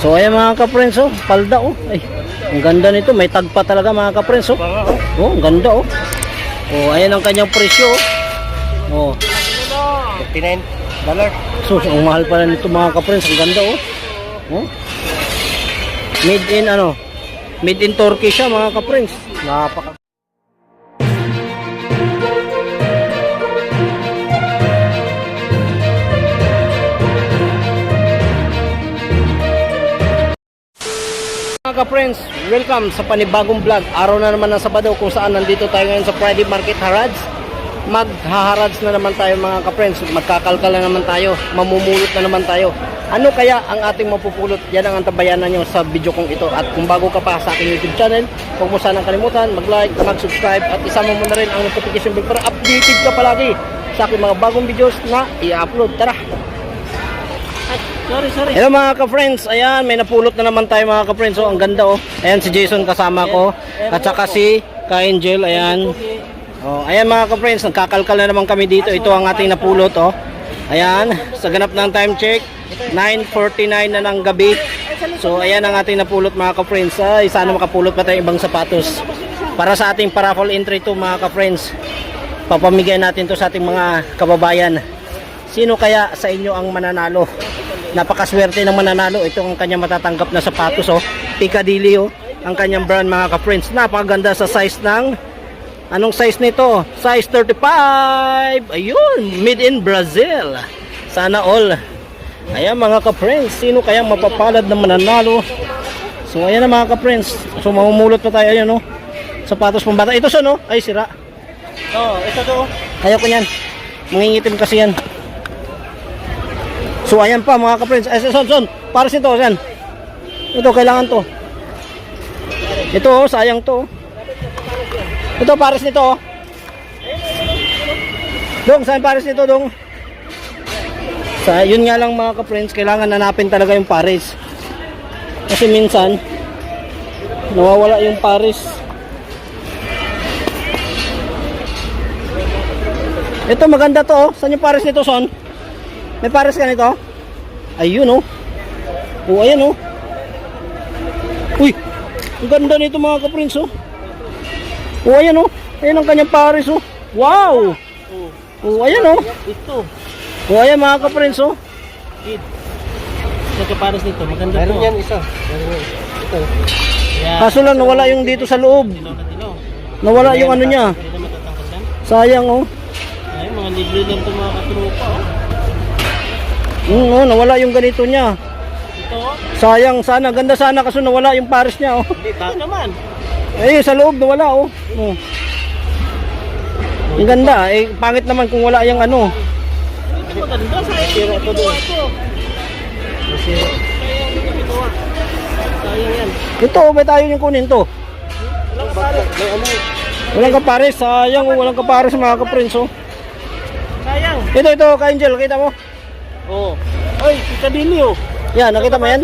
So ayan mga ka-friends oh, palda oh. Ay, ang ganda nito, may tagpa talaga mga ka-friends oh. Oh, ang ganda oh. Oh, ayan ang kanyang presyo oh. Oh, 59 dollar. so ang mahal pala nito mga ka-friends, ang ganda oh. Oh. Made in ano? Made in Turkey siya mga ka-friends. Napaka Mga ka-friends, welcome sa panibagong vlog. Araw na naman ng Sabado kung saan nandito tayo ngayon sa Friday Market Harads. Maghaharads na naman tayo mga ka-friends. Magkakalkal na naman tayo. Mamumulot na naman tayo. Ano kaya ang ating mapupulot? Yan ang antabayanan nyo sa video kong ito. At kung bago ka pa sa aking YouTube channel, huwag mo sanang kalimutan, mag-like, mag-subscribe, at isama mo na rin ang notification bell para updated ka palagi sa aking mga bagong videos na i-upload. Tara! Sorry, sorry. Hello mga ka-friends, ayan may napulot na naman tayo mga ka-friends. So ang ganda oh. Ayan si Jason kasama ko at saka si Ka-Angel, ayan. Oh, ayan mga ka-friends, nagkakalkal na naman kami dito. Ito ang ating napulot oh. Ayan, sa ganap ng time check, 9:49 na ng gabi. So ayan ang ating napulot mga ka-friends. Ay, sana makapulot pa tayo ibang sapatos. Para sa ating paraffle entry to mga ka-friends. Papamigay natin to sa ating mga kababayan. Sino kaya sa inyo ang mananalo? Napakaswerte ng mananalo. Ito ang kanyang matatanggap na sapatos oh. Piccadilly oh. Ang kanyang brand mga ka-friends. Napakaganda sa size ng Anong size nito? Size 35. Ayun, made in Brazil. Sana all. Ayan mga ka-friends, sino kaya mapapalad na mananalo? So ayan na mga ka-friends. So mamumulot pa tayo ayan oh. Sapatos pambata. Ito son oh. Ay sira. Oh, ito to. Ayoko niyan. Mangingitim kasi yan. So ayan pa mga ka-friends. Ay, son, son. Para ito, yan. Ito, kailangan to. Ito, oh, sayang to. oh. Ito, pares nito. oh. Dong, saan pares nito, dong? Sa, yun nga lang mga ka-friends, kailangan hanapin talaga yung pares. Kasi minsan, nawawala yung pares. Ito maganda to, oh. Saan yung pares nito, son? May pares ka nito? Ayun, oh. Oh, ayan, oh. Uy, ang ganda nito mga ka-prince, oh. Oh, ayan, oh. Ayan ang kanyang pares, oh. Wow! Oh, ayan, oh. Ito. Oh, ayan mga ka-prince, oh. Kid. Ito kapares nito. Maganda Meron to. yan isa. Meron yan. Ito. Yeah. Kaso lang, nawala yung dito sa loob. Nawala yung ano niya. Sayang, oh. Ay, mga libre lang ito mga katrupa. Oh. Mm, oh, nawala yung ganito niya. Ito. Sayang, sana. Ganda sana kaso nawala yung pares niya, oh. Hindi, ito naman. Eh, sa loob nawala, oh. oh. Ang ganda, eh, pangit naman kung wala yung ano. Ito maganda. Sayang yung ito. Sayang yan. Ito, may tayo yung kunin to. Walang kapares. Walang kapares, sayang, walang kapares mga ka-friends, oh. Sayang. Ito, ito, ka-angel, kita mo? Oh. Ay, Piccadilly oh. Yan, nakita mo yan?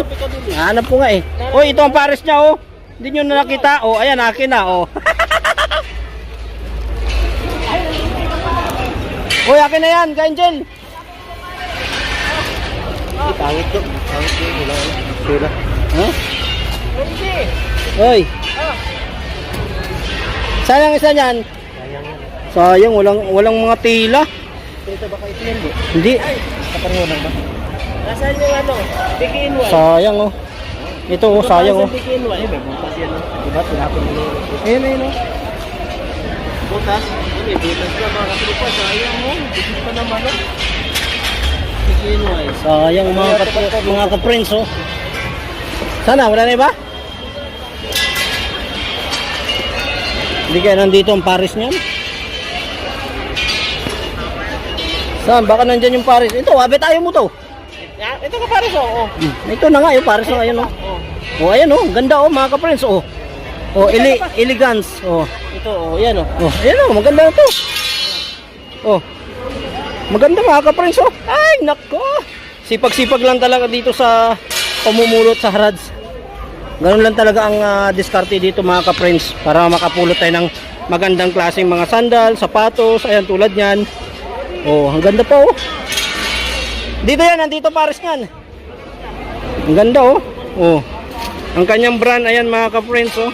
Hanap ko nga eh. Oh, ito ang pares niya, oh. Hindi nyo na nakita, oh. Ayan, akin na, oh. Uy, akin na yan, ka-angel. Ay, pangit to. Pangit to. Wala. Sira. Huh? Hindi. Uy. Sayang isa niyan. Sayang yan. Sayang, walang, walang mga tila. Ito yan. bro. Hindi. Kapareho lang ba? Nasaan yung ano? Bigin mo. Sayang, oh. Ito, oh, sayang, oh. Bigin mo. Ay, may butas yan. oh. Diba? Tinapon mo. Ayun, ayun, oh. Butas? Ano eh, butas na mga katrupa. Sayang mo. Bigin pa naman oh. Mo eh. Sayang mga ka mga ka-friends oh. Sana wala na iba? Hindi kaya nandito ang Paris niyan. Saan? Baka nandyan yung Paris. Ito, abe tayo mo to. Ah, ito ka pares oh. oh. Hmm, Ito na nga yung Paris na ayun oh. Oh. Oh, ayan oh, ganda oh mga ka-friends oh. Oh, ele elegance. Oh. Ito oh, yan oh. Oh, ayan oh, maganda na to. Oh. Maganda mga ka-friends oh. Ay, nako. Sipag-sipag lang talaga dito sa pamumulot sa harads. Ganun lang talaga ang ah, diskarte dito mga ka-friends para makapulot tayo ng magandang klaseng mga sandal, sapatos, ayan tulad niyan. Oh, ang ganda pa oh. Dito yan, nandito pares niyan. Ang ganda oh. Oh. Ang kanyang brand, ayan mga ka-friends, oh.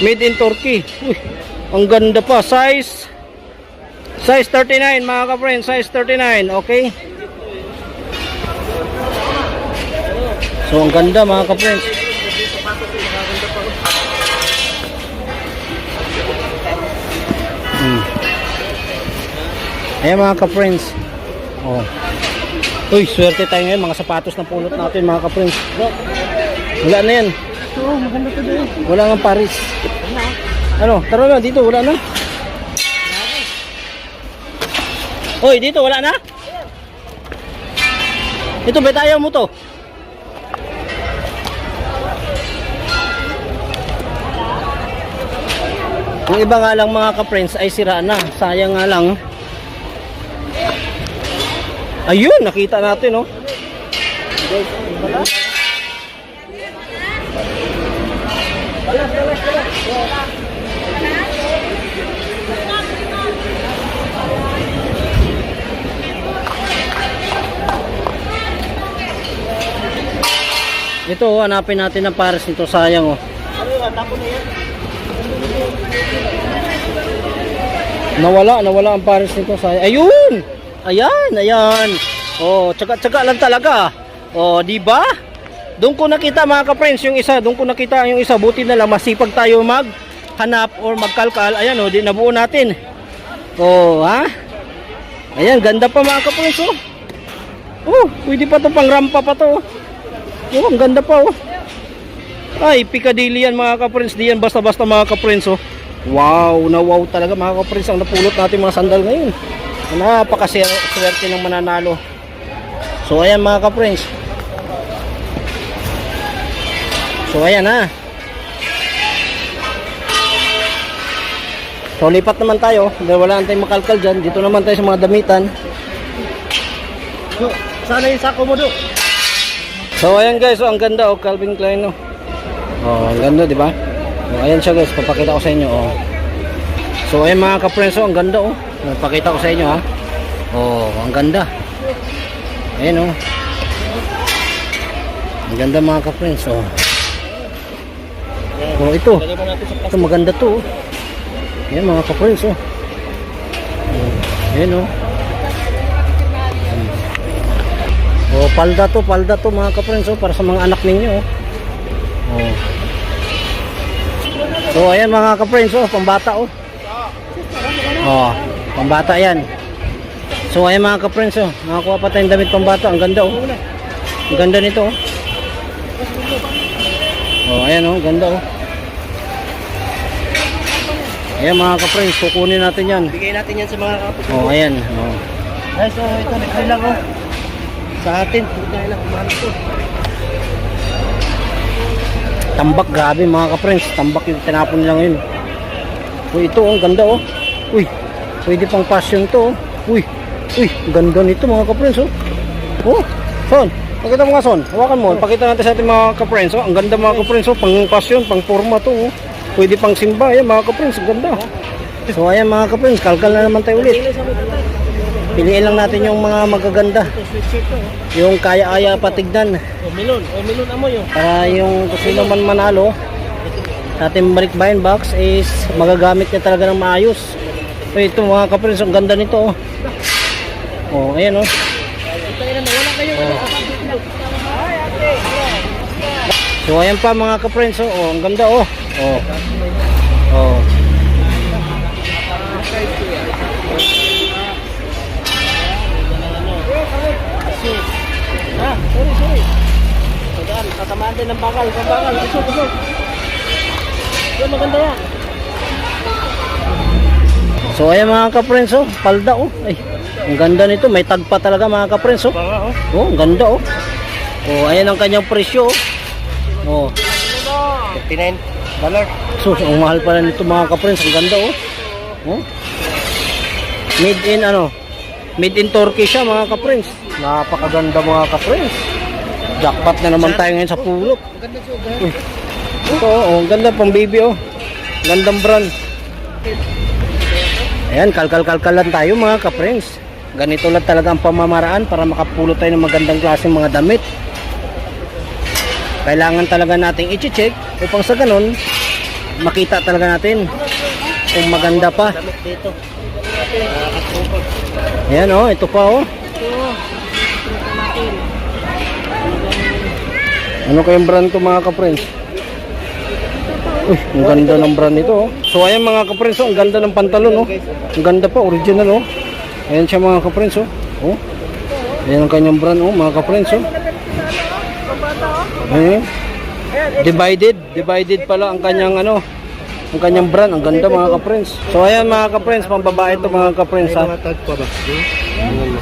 Made in Turkey. Uy, ang ganda pa. Size, size 39 mga ka-friends. Size 39, okay? So, ang ganda mga ka-friends. Ayan mga ka-friends. Oh. Uy, swerte tayo ngayon. Mga sapatos na pulot natin mga ka-friends. Wala na yan. Oo, maganda to doon. Wala nga Paris. Ano? Tara na dito, wala na. Hoy, dito wala na? Ito, bet ayaw mo to. Yung iba nga lang mga ka-friends ay sira na. Sayang nga lang. Ayun, nakita natin, oh. Ito, oh, hanapin natin ang pares nito. Sayang, oh. Nawala, nawala ang pares nito. Sayang. Ayun! Ayan, ayan. Oh, tsaga-tsaga lang talaga. Oh, di ba? Doon ko nakita mga ka-friends yung isa, doon ko nakita yung isa. Buti na lang masipag tayo mag hanap or magkalkal. Ayan oh, di nabuo natin. Oh, ha? Ayan, ganda pa mga ka-friends oh. Oh, pwede pa to pang rampa pa to. Oh, ang ganda pa oh. Ay, Piccadilly yan mga ka-friends. Di basta-basta mga ka-friends oh. Wow, na wow talaga mga ka-friends ang napulot natin mga sandal ngayon. Napakaswerte ng mananalo. So ayan mga ka-friends. So ayan ha. So lipat naman tayo. Dahil wala tayong makalkal dyan. Dito naman tayo sa mga damitan. Sana yung sako mo do. So ayan guys, oh, ang ganda oh, Calvin Klein oh. Oh, ang ganda, di ba? Oh, ayan siya guys, papakita ko sa inyo oh. So ayan mga ka-friends, oh, ang ganda oh. Papakita ko sa inyo ha. Oh, ang ganda. Ayan oh. Ang ganda mga ka-friends oh. Oh, ito. Ito maganda to. oh. Ayan mga ka-friends oh. Oh, Ayan oh. Oh, palda to, palda to mga ka-friends oh, para sa mga anak ninyo oh. Oh. So ayan mga ka-friends oh, pambata oh. Oh, pambata yan. So ayan mga ka-friends oh, nakakuha pa tayong damit pambata, ang ganda oh. Ang ganda nito oh. Oh, ayan oh, ganda oh. Ayan mga ka-friends, kukunin natin yan. Bigay natin yan sa mga kapatid. Oh, ayan. Oh. Ay, so ito, nagkali lang oh. Sa atin, nagkali lang. Mahal ito. Tambak, grabe mga ka-friends. Tambak yung tinapon nila ngayon. Uy, ito, oh, ang ganda oh. Uy, pwede pang passion to oh. Uy, uy, ganda nito mga ka-friends oh. Oh, son, pakita mo nga son. Hawakan mo, pakita natin sa ating mga ka-friends oh. Ang ganda mga ka-friends oh, pang passion, pang forma to oh. Pwede pang simba, ayan mga ka-friends, ganda. So ayan mga ka-friends, kalkal na naman tayo ulit. Piliin lang natin yung mga magaganda. Yung kaya-aya patignan. Melon. Oh, melon amoy oh. para yung kung sino man manalo ating balik buying box is magagamit niya talaga ng maayos so ito mga kapres ang ganda nito oh, oh ayan oh kayo. so ayan pa mga kapres oh, oh ang ganda oh oh oh Ah, sorry, sorry. Tatamaan din ng bakal. Sa bakal, usok. Yan, maganda yan. So ayan mga kapres oh palda oh ay ang ganda nito may tag pa talaga mga kapres oh oh. oh ang ganda oh oh ayan ang kanyang presyo oh oh 59 dollar. So, ang mahal pala nito mga ka-friends. Ang ganda oh. oh. Made in ano? Made in Turkey siya mga ka-friends. Napakaganda mga ka-friends. Jackpot na naman tayo ngayon sa pulot. Ito oh, ang ganda pang baby oh. Gandang brand. Ayan, kalkal-kalkal lang tayo mga ka-friends. Ganito lang talaga ang pamamaraan para makapulot tayo ng magandang klaseng mga damit. kailangan talaga nating i-check upang sa ganun, makita talaga natin kung maganda pa. Ayan oh, ito pa oh. Ano kayong brand to mga ka-friends? Uy, ang ganda ng brand nito oh. So ayan mga ka-friends oh, ang ganda ng pantalon oh. Ang ganda pa, original oh. Ayan siya mga ka-friends oh. Oh. Ayan ang kanyang brand oh, mga ka-friends oh. Ayan. Divided, divided pala ang kanyang ano, ang kanyang brand, ang ganda mga ka-friends. So ayan mga ka-friends, pambabae to mga ka-friends ha. May mga pa ba? Hmm.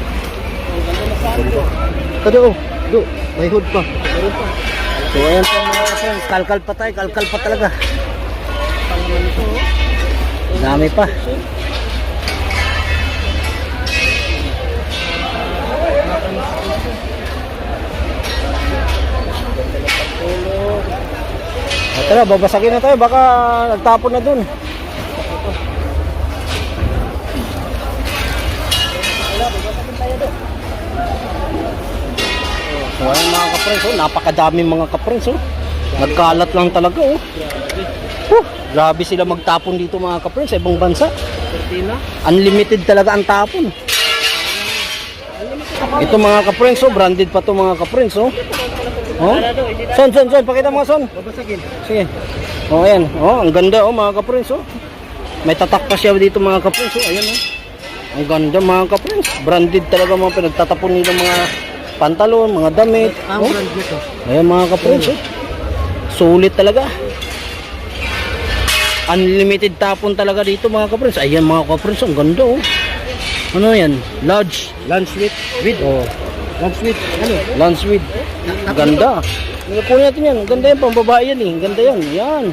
Kada oh. Do, may hood pa. So ayan po mga ka-friends, kalkal pa tayo, kalkal pa talaga. Dami pa. O, tara, babasagin na tayo, baka nagtapon na dun. Ayan mga ka-friends, oh, napakadaming mga ka-friends oh. Nagkalat lang talaga oh. Huh, grabe sila magtapon dito mga sa ibang bansa. Unlimited talaga ang tapon. Ito mga ka-friends oh, branded pa to mga ka-friends oh. Oh? Son, son, son, pakita mo son. Sige. Oh, ayan. Oh, ang ganda oh mga ka-friends oh. May tatak pa siya dito mga ka-friends oh. Ayan oh. Ang ganda mga ka-friends. Branded talaga mga pinagtatapon nila mga pantalon, mga damit. Ang Oh. brand nito. Ayan mga ka-friends oh. Sulit talaga. Unlimited tapon talaga dito mga ka-friends. Ayan mga ka-friends, ang ganda oh. Ano yan? Lodge. Lunch with. With. Oh, Lunch with. Ano? lunch with. Ang ganda. Kunin natin yan. Ang ganda yan. Pambabae yan eh. Ang ganda yan. Yan.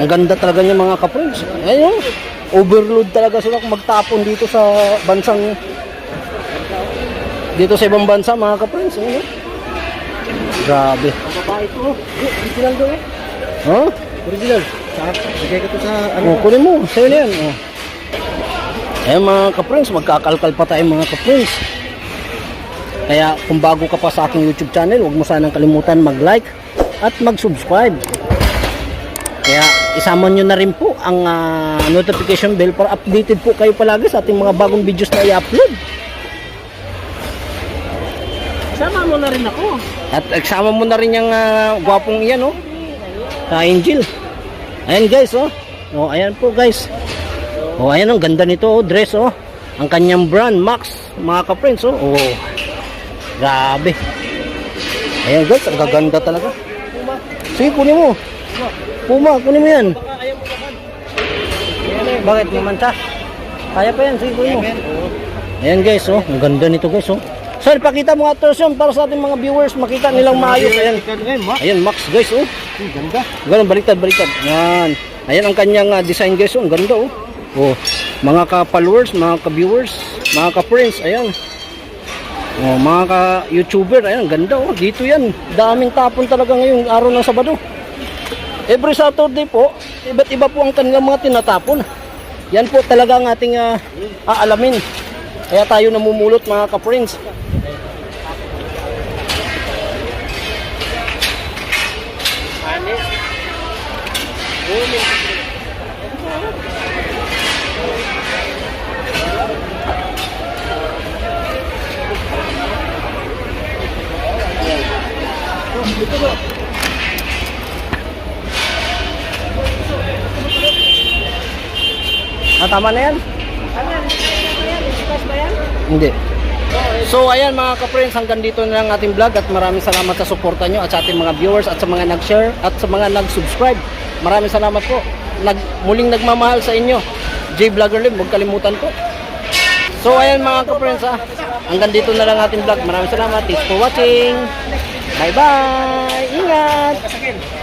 Ang ganda talaga niya mga ka-friends. Ayun. oh. Overload talaga sila kung magtapon dito sa bansang dito sa ibang bansa mga ka-friends. Ayun. oh. Grabe. Ang babae ito. oh. Original daw eh. Huh? Original. Bigay ko to sa ano. Oh, kunin mo. Sa'yo na yan. Oh. Eh mga ka-friends, magkakalkal pa tayo mga ka-friends. Kaya kung bago ka pa sa aking YouTube channel, huwag mo sanang kalimutan mag-like at mag-subscribe. Kaya isama nyo na rin po ang ah, notification bell para updated po kayo palagi sa ating mga bagong videos na i-upload. Na rin ako. At isama mo na rin yung ah, gwapong iyan, oh. Ka Angel. Ayan guys, oh. Oh, ayan po guys. Oh, ayan ang ganda nito, oh, dress, oh. Ang kanyang brand, Max, mga ka-friends, oh. Oh. Grabe. Ayan guys, ang gaganda talaga. Sige, kunin mo. Puma, kunin mo yan. Bakit naman sa? Kaya pa yan, sige, kunin mo. Ayan guys, oh. Ang ganda nito guys, oh. Sir, pakita mo nga to, Sean, para sa ating mga viewers, makita nilang maayos. Ayan. Ayan, ma. Ayan, Max guys, oh. Ang ganda. Ganun, baliktad, baliktad. Yan. Ayan ang kanyang ah, design guys, oh. Ganda, oh. Oh, mga ka-followers, mga ka-viewers, mga ka-friends, ayan. Oh, mga ka-YouTuber, ayan, ganda, oh. Dito yan. Daming tapon talaga ngayong araw ng Sabado. Every Saturday po, iba't iba po ang kanilang mga tinatapon. Yan po talaga ang ating ah, aalamin. Kaya tayo namumulot mga ka-friends. Ah, tama na yan? Hindi. So ayan mga ka-friends, hanggang dito na lang ating vlog at maraming salamat sa suporta nyo at sa ating mga viewers at sa mga nag-share at sa mga nag-subscribe. Maraming salamat po. Nag, muling nagmamahal sa inyo. J Vlogger Lim, huwag kalimutan po. So ayan mga ka-friends ha, hanggang dito na lang ating vlog. Maraming salamat. Thanks for watching. Bye bye. Ingat.